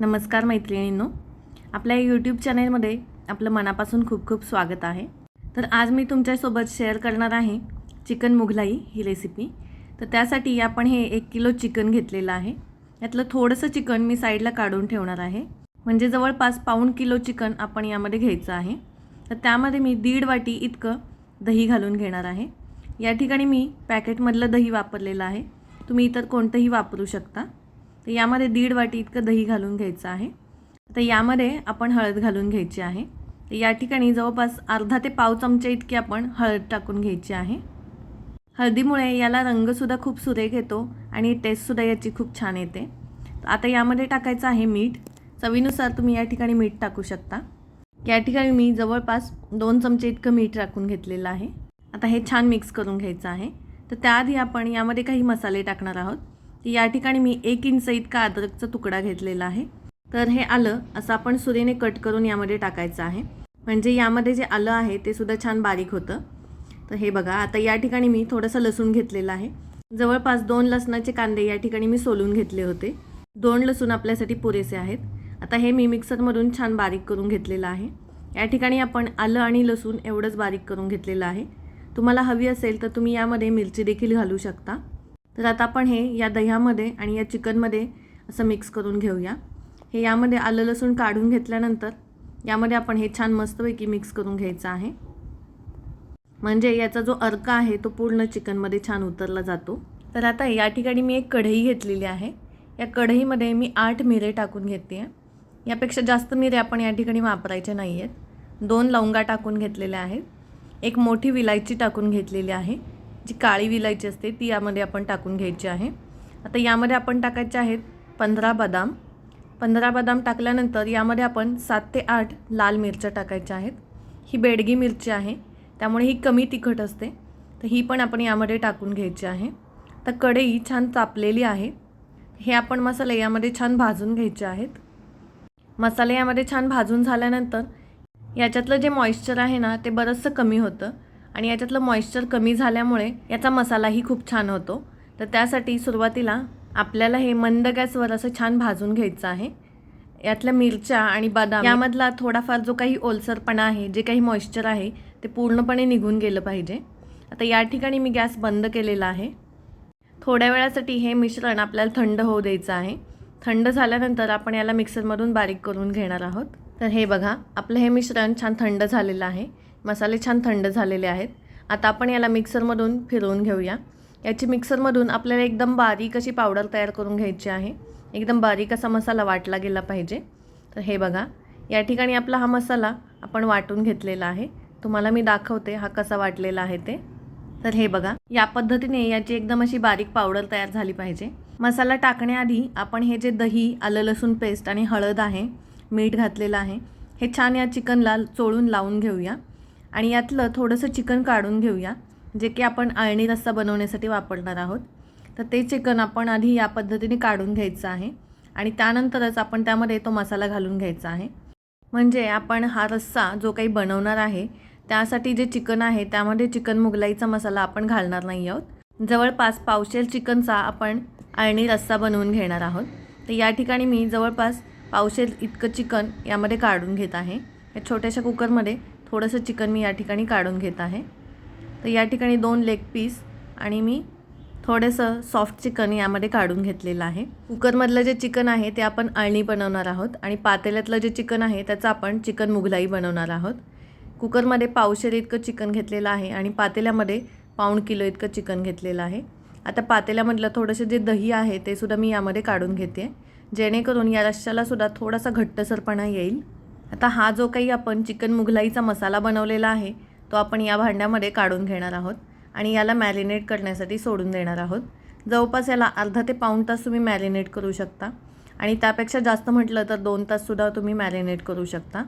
नमस्कार मैत्रिणींनो. आपल्या यूट्यूब चॅनेलमध्ये आपलं मनापासून खूप खूप स्वागत आहे. तर आज मी तुमच्यासोबत शेअर करणार आहे चिकन मुघलाई ही रेसिपी तर त्यासाठी आपण हे एक किलो चिकन घेतलेलं आहे. यातलं थोडंसं चिकन मी साईडला काढून ठेवणार आहे. म्हणजे जवळपास पाऊण किलो चिकन आपण यामध्ये घ्यायचं आहे. तर त्यामध्ये मी दीड वाटी इतकं दही घालून घेणार आहे. या ठिकाणी मी पॅकेटमधलं दही वापरलेलं आहे. तुम्ही इतर कोणतंही वापरू शकता. तर यामध्ये दीड वाटी इतकं दही घालून घ्यायचं आहे. तर यामध्ये आपण हळद घालून घ्यायची आहे. तर या ठिकाणी जवळपास अर्धा ते पाव चमचे इतकी आपण हळद टाकून घ्यायची आहे. हळदीमुळे याला रंगसुद्धा खूप सुरेख येतो आणि टेस्टसुद्धा याची खूप छान येते. तर आता यामध्ये टाकायचं आहे मीठ. चवीनुसार तुम्ही या ठिकाणी मीठ टाकू शकता. या ठिकाणी मी जवळपास दोन चमचे इतकं मीठ टाकून घेतलेलं आहे. आता हे छान मिक्स करून घ्यायचं आहे. तर त्याआधी आपण यामध्ये काही मसाले टाकणार आहोत. या ठिकाणी मी एक इंच इतका अद्रकचा तुकडा घेतलेला आहे. तर हे आलं असं आपण सुरीने कट करून यामध्ये टाकायचं आहे. म्हणजे यामध्ये जे आलं आहे ते सुद्धा छान बारीक होतं. तर हे बघा आता या ठिकाणी मी थोडंसं लसूण घेतलेलं आहे. जवळपास दोन लसणाचे कांदे या ठिकाणी मी सोलून घेतले होते. दोन लसूण आपल्यासाठी पुरेसे आहेत. आता हे मी मिक्सरमधून छान बारीक करून घेतलेलं आहे. या ठिकाणी आपण आलं आणि लसूण एवढंच बारीक करून घेतलेलं आहे. तुम्हाला हवी असेल तर तुम्ही यामध्ये मिरची देखील घालू शकता. तर आता आपण हे या दह्यामध्ये आणि या चिकनमध्ये असं मिक्स करून घेऊया. हे यामध्ये आलं लसूण काढून घेतल्यानंतर यामध्ये आपण हे छान मस्तपैकी मिक्स करून घ्यायचं आहे. म्हणजे याचा जो अर्क आहे तो पूर्ण चिकनमध्ये छान उतरला जातो. तर आता या ठिकाणी मी एक कढई घेतलेली आहे. या कढईमध्ये मी आठ मिरे टाकून घेते. आहे यापेक्षा जास्त मिरे आपण या ठिकाणी वापरायचे नाही आहेत दोन लवंगा टाकून घेतलेल्या आहेत. एक मोठी विलायची टाकून घेतलेली आहे. जी काळी विलायची असते ती यामध्ये आपण टाकून घ्यायची आहे. आता यामध्ये आपण टाकायचे आहेत पंधरा बदाम. पंधरा बदाम टाकल्यानंतर यामध्ये आपण सात ते आठ लाल मिरच्या टाकायच्या आहेत. ही बेडगी मिरची आहे त्यामुळे ही कमी तिखट असते. तर ही पण आपण यामध्ये टाकून घ्यायची आहे. तर कढई छान चापलेली आहे. हे आपण मसाले यामध्ये छान भाजून घ्यायचे आहेत. मसाले यामध्ये छान भाजून झाल्यानंतर याच्यातलं जे मॉइश्चर आहे ना ते बरंचसं कमी होतं. आणि याच्यातलं मॉइश्चर कमी झाल्यामुळे याचा मसालाही खूप छान होतो. तर त्यासाठी सुरुवातीला आपल्याला हे मंद गॅसवर असं छान भाजून घ्यायचं आहे. यातल्या मिरच्या आणि बदाम यामधला थोडाफार जो काही ओलसरपणा आहे जे काही मॉइश्चर आहे ते पूर्णपणे निघून गेलं पाहिजे. आता या ठिकाणी मी गॅस बंद केलेला आहे. थोड्या वेळासाठी हे मिश्रण आपल्याला थंड होऊ द्यायचं आहे. थंड झाल्यानंतर आपण याला मिक्सरमधून बारीक करून घेणार आहोत. तर हे बघा आपलं हे मिश्रण छान थंड झालेलं आहे. मसाले छान थंड झालेले आहेत. आता आपण याला मिक्सरमधून फिरवून घेऊया. याची मिक्सरमधून आपल्याला एकदम बारीक अशी पावडर तयार करून घ्यायची आहे. एकदम बारीक असा मसाला वाटला गेला पाहिजे. तर हे बघा या ठिकाणी आपला हा मसाला आपण वाटून घेतलेला आहे. तुम्हाला मी दाखवते हा कसा वाटलेला आहे ते. तर हे बघा या पद्धतीने याची एकदम अशी बारीक पावडर तयार झाली पाहिजे. मसाला टाकण्याआधी आपण हे जे दही आलं लसूण पेस्ट आणि हळद आहे मीठ घातलेलं आहे हे छान या चिकनला चोळून लावून घेऊया. आणि यातलं थोडंसं चिकन काढून घेऊया जे की आपण अळणी रस्सा बनवण्यासाठी वापरणार आहोत. तर ते चिकन आपण आधी या पद्धतीने काढून घ्यायचं आहे आणि त्यानंतरच आपण त्यामध्ये तो मसाला घालून घ्यायचा आहे. म्हणजे आपण हा रस्सा जो काही बनवणार आहे त्यासाठी जे चिकन आहे त्यामध्ये चिकन मुगलाईचा मसाला आपण घालणार नाही आहोत. जवळपास पावशेर चिकनचा आपण अळणी रस्सा बनवून घेणार आहोत. तर या ठिकाणी मी जवळपास पावशेर इतकं चिकन यामध्ये काढून घेत आहे. या छोट्याशा कुकरमध्ये थोडंसं चिकन मी या ठिकाणी काढून घेत आहे. तर या ठिकाणी दोन लेग पीस आणि मी थोडंसं सॉफ्ट चिकन यामध्ये काढून घेतलेलं आहे. कुकरमधलं जे चिकन आहे ते आपण अळणी बनवणार आहोत आणि पातेल्यातलं जे चिकन आहे त्याचं आपण चिकन मुघलाई बनवणार आहोत. कुकरमध्ये पावशेर इतकं चिकन घेतलेलं आहे आणि पातेल्यामध्ये पाऊण किलो इतकं चिकन घेतलेलं आहे. आता पातेल्यामधलं थोडंसं जे दही आहे ते सुद्धा मी यामध्ये काढून घेते. जेणेकरून या रश्श्यालासुद्धा थोडासा घट्टसरपणा येईल. आता हा जो काही आपण चिकन मुघलाईचा मसाला बनवलेला आहे तो आपण या भांड्यामध्ये काढून घेणार आहोत आणि याला मॅरिनेट करण्यासाठी सोडून देणार आहोत. जवळपास याला अर्धा ते पाऊण तास तुम्ही मॅरिनेट करू शकता आणि त्यापेक्षा जास्त म्हटलं तर दोन ताससुद्धा तुम्ही मॅरिनेट करू शकता.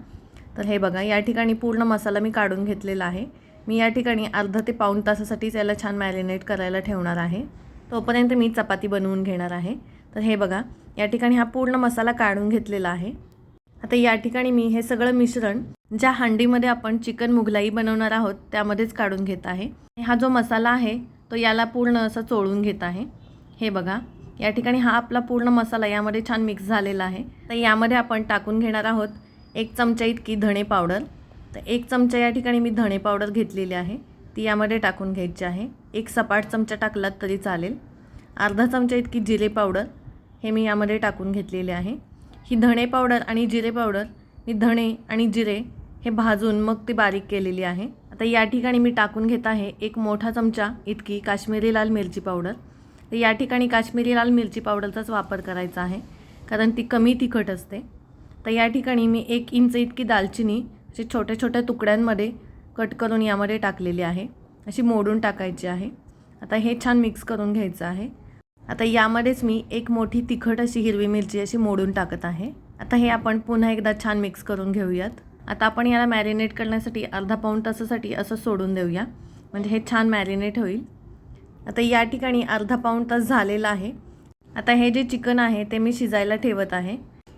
तर हे बघा या ठिकाणी पूर्ण मसाला मी काढून घेतलेला आहे. मी या ठिकाणी अर्धा ते पाऊण तासासाठीच याला छान मॅरिनेट करायला ठेवणार आहे. तोपर्यंत मी चपाती बनवून घेणार आहे. तर हे बघा या ठिकाणी हा पूर्ण मसाला काढून घेतलेला आहे. आता या ठिकाणी मी हे सगळं मिश्रण ज्या हांडीमध्ये आपण चिकन मुघलाई बनवणार आहोत त्यामध्येच काढून घेत आहे. हा जो मसाला आहे तो याला पूर्ण असं चोळून घेत आहे. हे बघा या ठिकाणी हा आपला पूर्ण मसाला यामध्ये छान मिक्स झालेला आहे. तर यामध्ये आपण टाकून घेणार आहोत एक चमचा इतकी धणे पावडर. तर एक चमचा या ठिकाणी मी धणे पावडर घेतलेली आहे. ती यामध्ये टाकून घ्यायची आहे. एक सपाट चमचा टाकलात तरी चालेल. अर्धा चमचा इतकी जिरे पावडर हे मी यामध्ये टाकून घेतलेले आहे. ही धणे पावडर आणि जिरे पावडर मी धणे आणि जिरे हे भाजून मग ती बारीक केलेली आहे. आता या ठिकाणी मी टाकून घेत आहे एक मोठा चमचा इतकी काश्मीरी लाल मिरची पावडर. तर या ठिकाणी काश्मीरी लाल मिरची पावडरचाच वापर करायचा आहे कारण ती कमी तिखट असते. तर या ठिकाणी मी एक इंच इतकी दालचिनी अशी छोट्या छोट्या तुकड्यांमध्ये कट करून यामध्ये टाकलेली आहे. अशी मोडून टाकायची आहे. आता हे छान मिक्स करून घ्यायचं आहे. आता यामध्येच मी एक मोठी तिखट अशी हिरवी मिरची अशी मोडून टाकत आहे. आता हे आपण पुन्हा एकदा छान मिक्स करून घेऊयात. आता आपण याला मॅरिनेट करण्यासाठी अर्धा पाऊण तासासाठी असं सोडून देऊया. म्हणजे हे छान मॅरिनेट होईल. आता या ठिकाणी अर्धा पाऊण तास झालेला आहे. आता हे जे चिकन आहे ते मी शिजायला ठेवत आहे.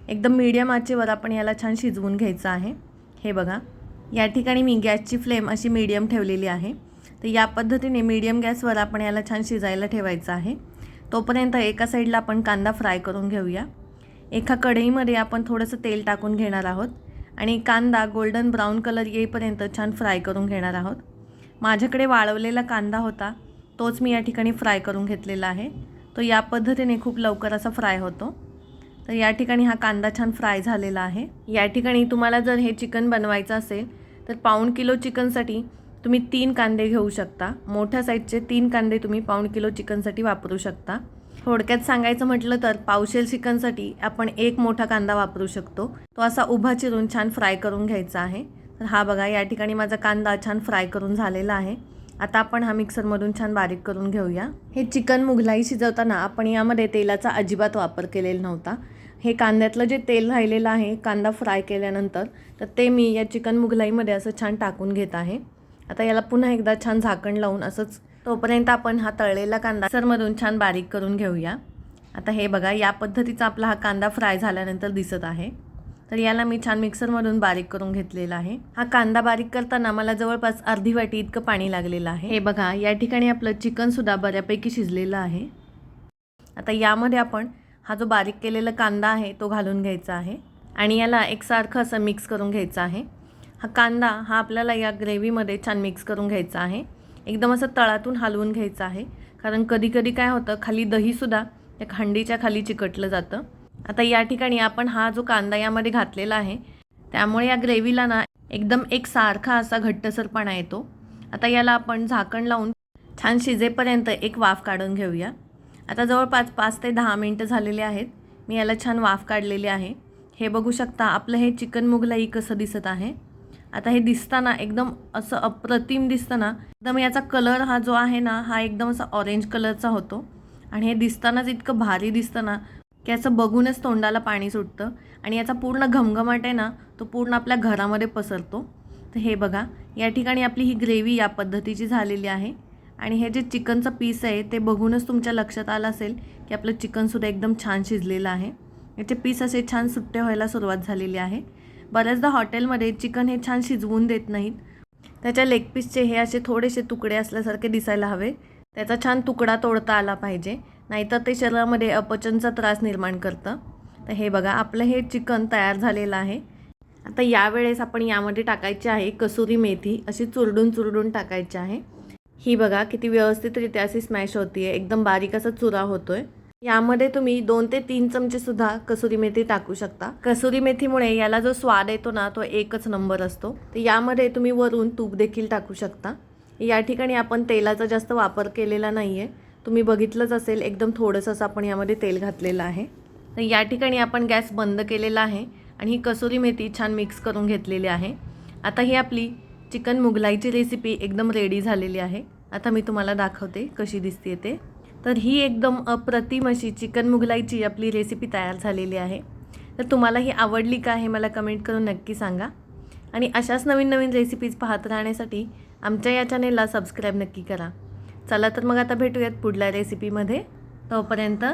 एकदम मीडियम आचेवर आपण याला छान शिजवून घ्यायचं आहे. हे बघा. या ठिकाणी मी गॅसची फ्लेम अशी मीडियम ठेवलेली आहे. तर या पद्धतीने मीडियम गॅसवर आपण याला छान शिजायला ठेवायचं आहे. तोपर्यंत एका साईडला आपण कांदा फ्राय करून घेऊया. एका कढईमध्ये आपण थोडंसं तेल टाकून घेणार आहोत आणि कांदा गोल्डन ब्राऊन कलर येईपर्यंत छान फ्राय करून घेणार आहोत. माझ्याकडे वाळवलेला कांदा होता तोच मी या ठिकाणी फ्राय करून घेतलेला आहे. तो या पद्धतीने खूप लवकर असा फ्राय होतो. तर या ठिकाणी हा कांदा छान फ्राय झालेला आहे. या ठिकाणी तुम्हाला जर हे चिकन बनवायचं असेल तर पाऊण किलो चिकनसाठी तुम्ही तीन कांदे घेऊ शकता. मोठ्या साईजचे तीन कांदे तुम्ही पाऊण किलो चिकनसाठी वापरू शकता. थोडक्यात सांगायचं म्हटलं तर पावशेल चिकनसाठी आपण एक मोठा कांदा वापरू शकतो. तो असा उभा चिरून छान फ्राय करून घ्यायचा आहे. तर हा बघा या ठिकाणी माझा कांदा छान फ्राय करून झालेला आहे. आता आपण हा मिक्सरमधून छान बारीक करून घेऊया. हे चिकन मुघलाई शिजवताना आपण यामध्ये तेलाचा अजिबात वापर केलेला नव्हता. हे कांद्यातलं जे तेल राहिलेलं आहे कांदा फ्राय केल्यानंतर तर ते मी या चिकन मुघलाईमध्ये असं छान टाकून घेत आहे. आता याला पुन्हा एकदा छान झाकण लावून असंच तोपर्यंत आपण हा तळलेला कांदा सरमधून छान बारीक करून घेऊया. आता हे बघा या पद्धतीचा आपला हा कांदा फ्राय झाल्यानंतर दिसत आहे. तर याला मी छान मिक्सरमधून बारीक करून घेतलेला आहे. हा कांदा बारीक करताना मला जवळपास अर्धी वाटी इतकं पाणी लागलेलं आहे. हे बघा या ठिकाणी आपलं चिकनसुद्धा बऱ्यापैकी शिजलेलं आहे. आता यामध्ये आपण हा जो बारीक केलेला कांदा आहे तो घालून घ्यायचा आहे. आणि याला एकसारखं असं मिक्स करून घ्यायचं आहे. हा कांदा हा आपल्याला या ग्रेव्हीमध्ये छान मिक्स करून घ्यायचा आहे. एकदम असं तळातून हलवून घ्यायचं आहे. कारण कधी कधी काय होतं खाली दहीसुद्धा त्या खांडीच्या खाली चिकटलं जातं. आता या ठिकाणी आपण हा जो कांदा यामध्ये घातलेला आहे त्यामुळे या ग्रेव्हीला ना एकदम एक सारखा असा घट्टसरपणा येतो. आता याला आपण झाकण लावून छान शिजेपर्यंत एक वाफ काढून घेऊया. आता जवळपास पाच ते दहा मिनटं झालेले आहेत. मी याला छान वाफ काढलेली आहे. हे बघू शकता आपलं हे चिकन मुघलाई कसं दिसत आहे. आता हे दिसताना एकदम असं अप्रतिम दिसतं ना एकदम याचा कलर हा जो आहे ना हा एकदम असा ऑरेंज कलरचा होतो. आणि हे दिसतानाच इतकं भारी दिसतं ना की असं बघूनच तोंडाला पाणी सुटतं. आणि याचा पूर्ण घमघमाट आहे ना तो पूर्ण आपल्या घरामध्ये पसरतो. तर हे बघा या ठिकाणी आपली ही ग्रेव्ही या पद्धतीची झालेली आहे. आणि हे जे चिकनचं पीस आहे ते बघूनच तुमच्या लक्षात आलं असेल की आपलं चिकनसुद्धा एकदम छान शिजलेलं आहे. याचे पीस असे छान सुट्टे व्हायला सुरुवात झालेली आहे. बऱ्याचदा हॉटेलमध्ये चिकन हे छान शिजवून देत नाहीत. त्याच्या लेग पीसचे हे असे थोडेसे तुकडे असल्यासारखे दिसायला हवे. त्याचा छान तुकडा तोडता आला पाहिजे. नाहीतर ते शरीरामध्ये अपचनचा त्रास निर्माण करतं. तर हे बघा आपलं हे चिकन तयार झालेलं आहे. आता यावेळेस आपण यामध्ये टाकायची आहे कसुरी मेथी. अशी चुरडून चुरडून टाकायची आहे. ही बघा किती व्यवस्थितरित्या अशी स्मॅश होती आहे एकदम बारीक असा चुरा होतो आहे यामध्ये तुम्ही दोन ते तीन चमचे सुद्धा कसुरी मेथी टाकू शकता. कसुरी मेथीमुळे याला जो स्वाद येतो ना तो एकच नंबर असतो. तर यामध्ये तुम्ही वरून तूप देखील टाकू शकता. या ठिकाणी आपण तेलाचा जास्त वापर केलेला नाही आहे तुम्ही बघितलंच असेल एकदम थोडंसं असं आपण यामध्ये तेल घातलेलं आहे. तर या ठिकाणी आपण गॅस बंद केलेला आहे आणि ही कसुरी मेथी छान मिक्स करून घेतलेली आहे. आता ही आपली चिकन मुगलाईची रेसिपी एकदम रेडी झालेली आहे. आता मी तुम्हाला दाखवते कशी दिसते ते. तर ही एकदम अप्रतिम अशी चिकन मुघलाईची आपली रेसिपी तयार झालेली आहे. तर तुम्हाला ही आवडली का हे मला कमेंट करून नक्की सांगा. आणि अशाच नवीन नवीन रेसिपीज पाहत राहण्यासाठी आमच्या या चॅनेलला सबस्क्राईब नक्की करा. चला तर मग आता भेटूयात पुढल्या रेसिपीमध्ये तोपर्यंत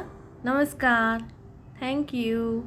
नमस्कार. थँक्यू